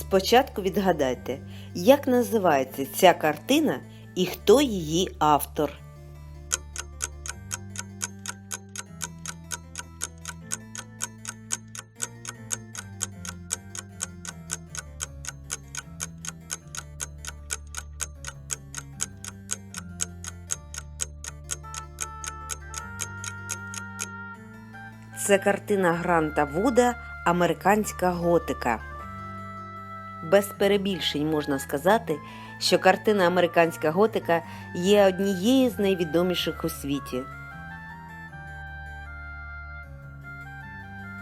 Спочатку відгадайте, як називається ця картина і хто її автор. Це картина Гранта Вуда Американська готика. Без перебільшень можна сказати, що картина Американська готика є однією з найвідоміших у світі.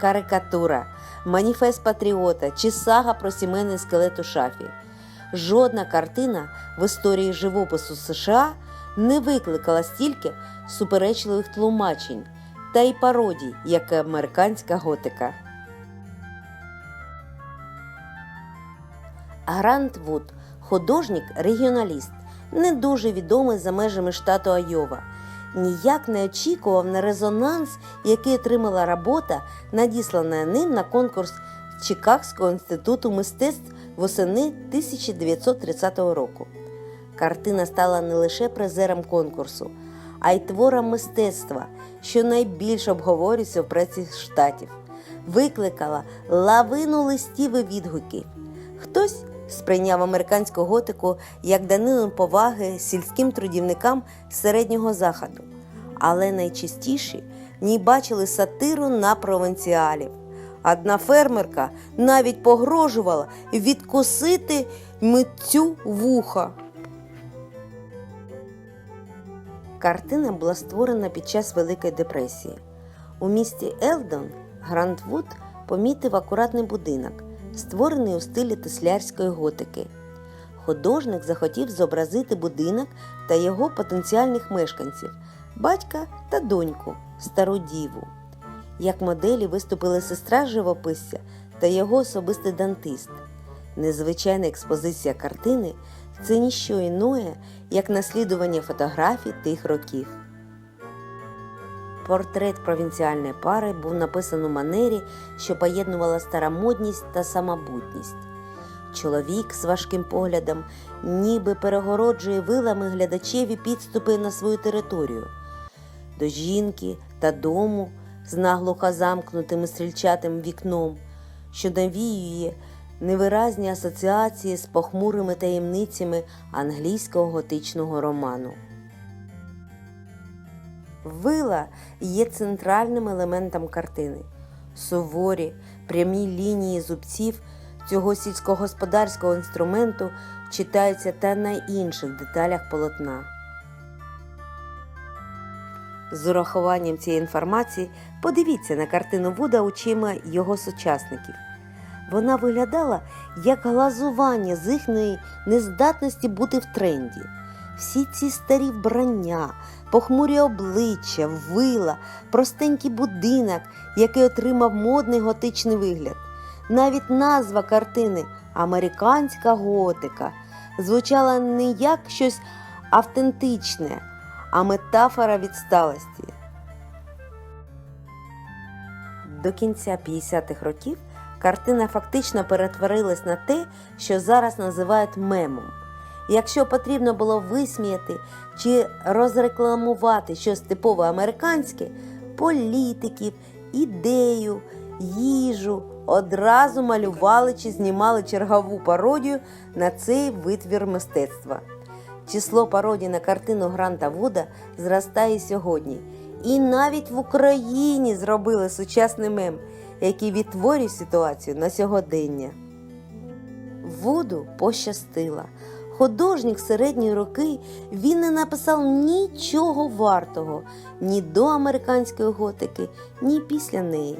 Карикатура, маніфест патріота чи сага про сімейний скелет у шафі. Жодна картина в історії живопису США не викликала стільки суперечливих тлумачень та й пародій, як американська готика. Грант Вуд художник-регіоналіст, не дуже відомий за межами штату Айова. Ніяк не очікував на резонанс, який отримала робота, надіслана ним на конкурс Чикагського інституту мистецтв восени 1930 року. Картина стала не лише призером конкурсу, а й твором мистецтва, що найбільше обговорюється в преці штатів. Викликала лавину листів і відгуків. Хтось сприйняв американську готику як данину поваги сільським трудівникам середнього заходу, але найчастіше в ній бачили сатиру на провінціалів. Одна фермерка навіть погрожувала відкусити митцю вуха. Картина була створена під час Великої депресії. У місті Елдон Грант Вуд помітив акуратний будинок, створений у стилі теслярської готики. Художник захотів зобразити будинок та його потенціальних мешканців батька та доньку, стару діву. Як моделі виступили сестра живописця та його особистий дантист. Незвичайна експозиція картини це ніщо іное, як наслідування фотографій тих років. Портрет провінціальної пари був написаний у манері, що поєднувала старомодність та самобутність. Чоловік з важким поглядом ніби перегороджує вилами глядачеві підступи на свою територію. До жінки та дому з наглухо замкнутим стрільчатим вікном, що навіює невиразні асоціації з похмурими таємницями англійського готичного роману. Вила є центральним елементом картини. Суворі, прямі лінії зубців цього сільськогосподарського інструменту читаються та на інших деталях полотна. З урахуванням цієї інформації подивіться на картину Вуда очима його сучасників. Вона виглядала як глазування з їхньої нездатності бути в тренді. Всі ці старі вбрання, похмурі обличчя, вила, простенький будинок, який отримав модний готичний вигляд. Навіть назва картини Американська готика звучала не як щось автентичне, а метафора відсталості. До кінця 50-х років картина фактично перетворилась на те, що зараз називають мемом. Якщо потрібно було висміяти чи розрекламувати щось типово американське, політиків, ідею, їжу одразу малювали чи знімали чергову пародію на цей витвір мистецтва. Число пародій на картину Гранта Вуда зростає сьогодні. І навіть в Україні зробили сучасний мем, який відтворює ситуацію на сьогодення. Вуду пощастило. Художник середньої роки він не написав нічого вартого ні до американської готики, ні після неї.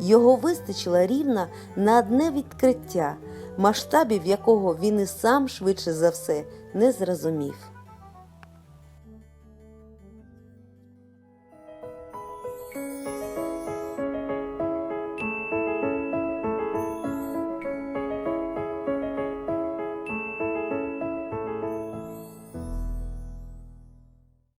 Його вистачило рівно на одне відкриття, масштабів якого він і сам швидше за все не зрозумів.